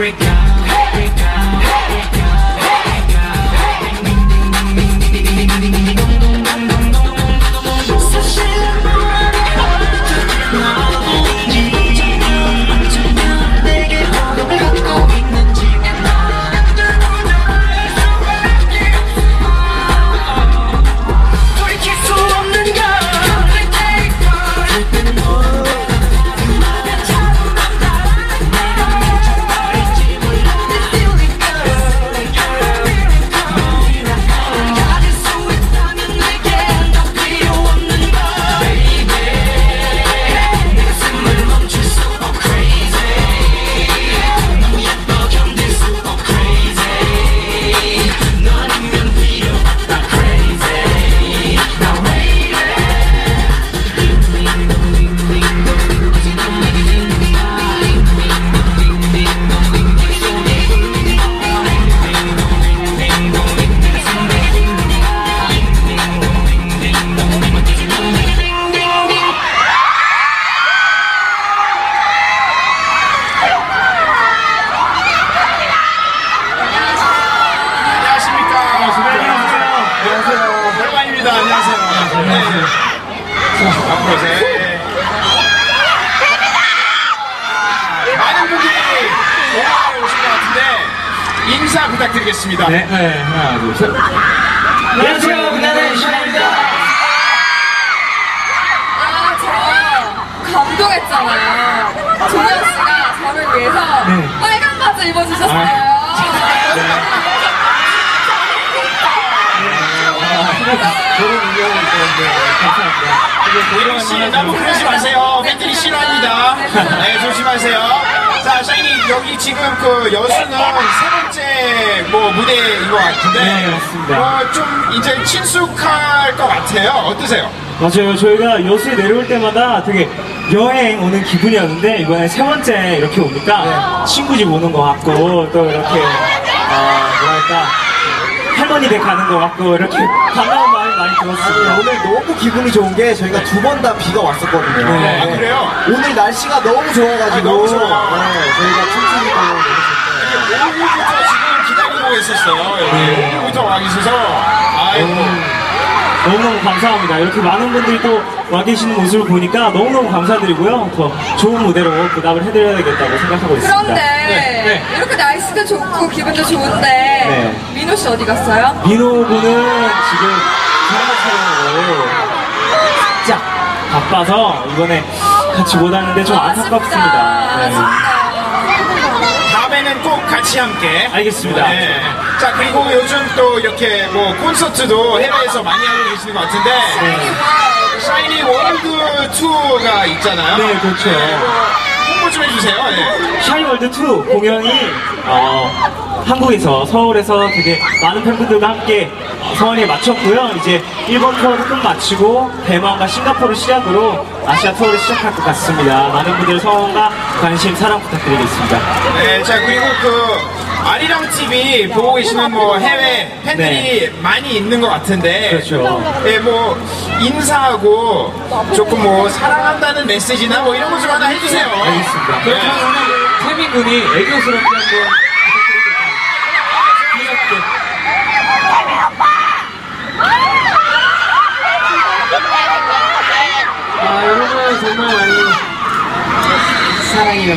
break down. 앞으로 세. 많은 분들이 오늘 오신 것 같은데 인사 부탁드리겠습니다. 네, 네, 하나, 둘, 셋. 안녕하세요, 빛나는 샤입니다. 아, 저 감동했잖아요. 종현 씨가 저를 위해서 네. 빨간 바지 입어주셨어요. 저런 운 영을 있었는데, 감사합니다. 고영 씨 너무 그러지 마세요. 팬들이 싫어합니다. 네, 조심하세요. 자, 샤이니 여기 지금 그 여수는 세 번째 뭐 무대인 것 같은데, 네, 맞습니다. 어, 좀 이제 친숙할 것 같아요. 어떠세요? 맞아요. 저희가 여수에 내려올 때마다 되게 여행 오는 기분이었는데 이번에 세 번째 이렇게 오니까 친구 집 오는 것 같고 또 이렇게 어, 뭐랄까 할머니 댁 가는 것 같고 이렇게 반가운 마음이 많이 들었습니다. 오늘 너무 기분이 좋은 게 저희가 두 번 다 비가 왔었거든요. 네. 아, 그래요? 오늘 날씨가 너무 좋아가지고 아, 너무 좋아. 네, 저희가 춤추니까 너무 좋다. 오늘부터 지금 기다리고 있었어요. 여기 오늘부터 와 계셔서. 아이고. 너무너무 감사합니다. 이렇게 많은 분들이 또 와 계시는 모습을 보니까 너무너무 감사드리고요. 더 좋은 무대로 보답을 해드려야 겠다고 생각하고 있습니다. 그런데 네. 이렇게 날씨도 좋고 기분도 좋은데 네. 민호 씨 어디 갔어요? 민호 군은 지금 드라마 촬영으로 진짜 바빠서 이번에 같이 못 왔는데 좀 안타깝습니다. 네. 아쉽 다. 다음에는 꼭 같이 함께. 알겠습니다. 네. 자, 그리고 요즘 또 이렇게 뭐 콘서트도 해외에서 많이 하고 계시는 것 같은데. 샤이니 월드 투어가 있잖아요. 네, 그렇죠. 뭐 홍보 좀 해주세요. 네. 샤이월드2 공연이 어, 한국에서 서울에서 되게 많은 팬분들과 함께 성원에 마쳤고요. 이제 일본 투어도 끝 마치고 대만과 싱가포르 시작으로 아시아 투어를 시작할 것 같습니다. 많은 분들 성원과 관심, 사랑 부탁드리겠습니다. 네, 자, 그리고 그, 아리랑 TV 보고 계시는 뭐 해외 팬들이 많이 있는 것 같은데. 네. 그렇죠. 네, 뭐, 인사하고 조금 뭐, 사랑한다는 메시지나 뭐 이런 거 좀 하나 해주세요. 알겠습니다. 네. 그렇다면 태민 군이 애교스럽게 한번 부탁드리겠습니다. 아, 여러분 정말 많이 사랑해요.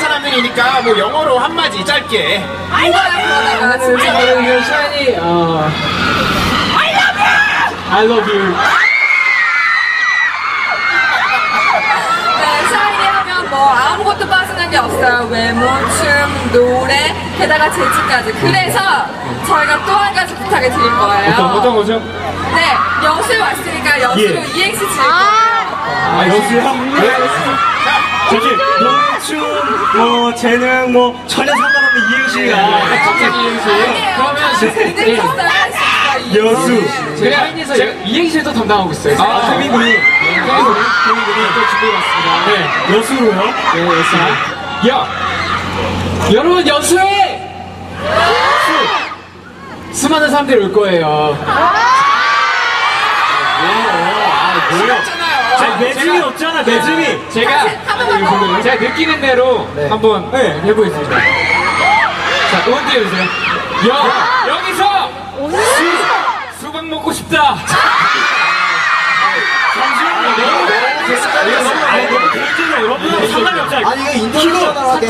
사람들이니까 뭐 영어로 한마디 짧게. 이거야, 진짜. 저는 샤이니 어, I love you. 네, 샤이니 하면 뭐 아무것도 빠지는 게 없어요. 외모, 춤, 노래, 게다가 재치까지. 그래서 저희가 또 한 가지 부탁을 드릴 거예요. 어떤, 어떤 거죠? 네, 여수에 왔으니까 여수로 예. 이행시 지을 거예요. 아, 여수요? 네. 저기, 노래, 춤, 뭐, 재능, 뭐, 전혀 상관없는 이행시가. 아니에요. 그러면 굉장히 있어요. 할수 있어요. 여수. 제가 샤이니에서 이행시도 담당하고 있어요. 아, 태민 군이. 태민 군이. 태민 군이. 또 준비해봤습니다. 네, 여수로요? 네, 여수. 여! 여러분, 여수에! 수많은 사람들이 올 거예요. 괜찮아요. 자, 매짐이 없잖아, 매짐이. 제가, 제가 느끼는 대로 한번 네. 해보겠습니다. 자, 응원 띄워주세요. 여! 여기서! 수! 수박 먹고 싶다! 아니, 너무 개인적으로 여러분 상관이 없잖아. 아니, 이거. 키로 한번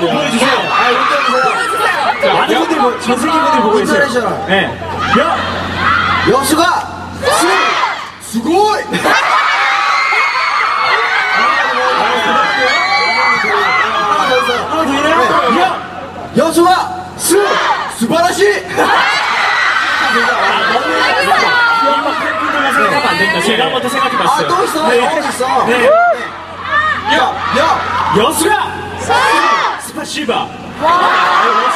보여주세요. 아, 인터내셔널. 자, 많은 분들이, 보- 전 세계 분들이 보고 있어요. 인터내셔널. 네. 여! 여수가! 수! 수고이! 하나 더 있나요? 여! 여수가! 수! 수바라시! 이만 팬분들만 생각하면 안 됩니다. 제가 한번 더 생각해봤어요. 아, 또 있어. 네. 영어 있어. 네. 여! 여! 여수가! 스파시바! 아,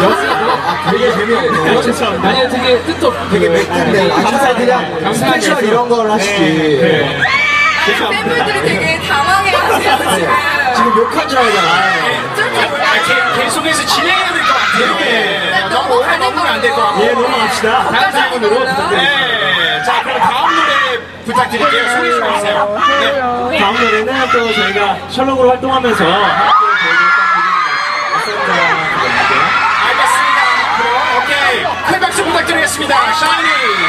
아. 되게 재미없네. 죄송합니다. 아니, 되게 뜻도 되게 맵던데 감사 그냥 스페셜 이런 걸 하시지 네. 팬분들이 되게 당황해하세요, 지금. 지금 욕한 줄 알잖아 아, 계- 계속해서 진행해야 될 것 같아요. 네. 너무 오래 넘어가는 넘으면 안될 것. 같고. 예, 넘어갑시다. 다음 질문으로 네. 자, 그럼 다음 노래 부탁드릴게요. 소리 좀 해주세요. 네. 다음 노래는 또 저희가 셜록으로 활동하면서 interesse me!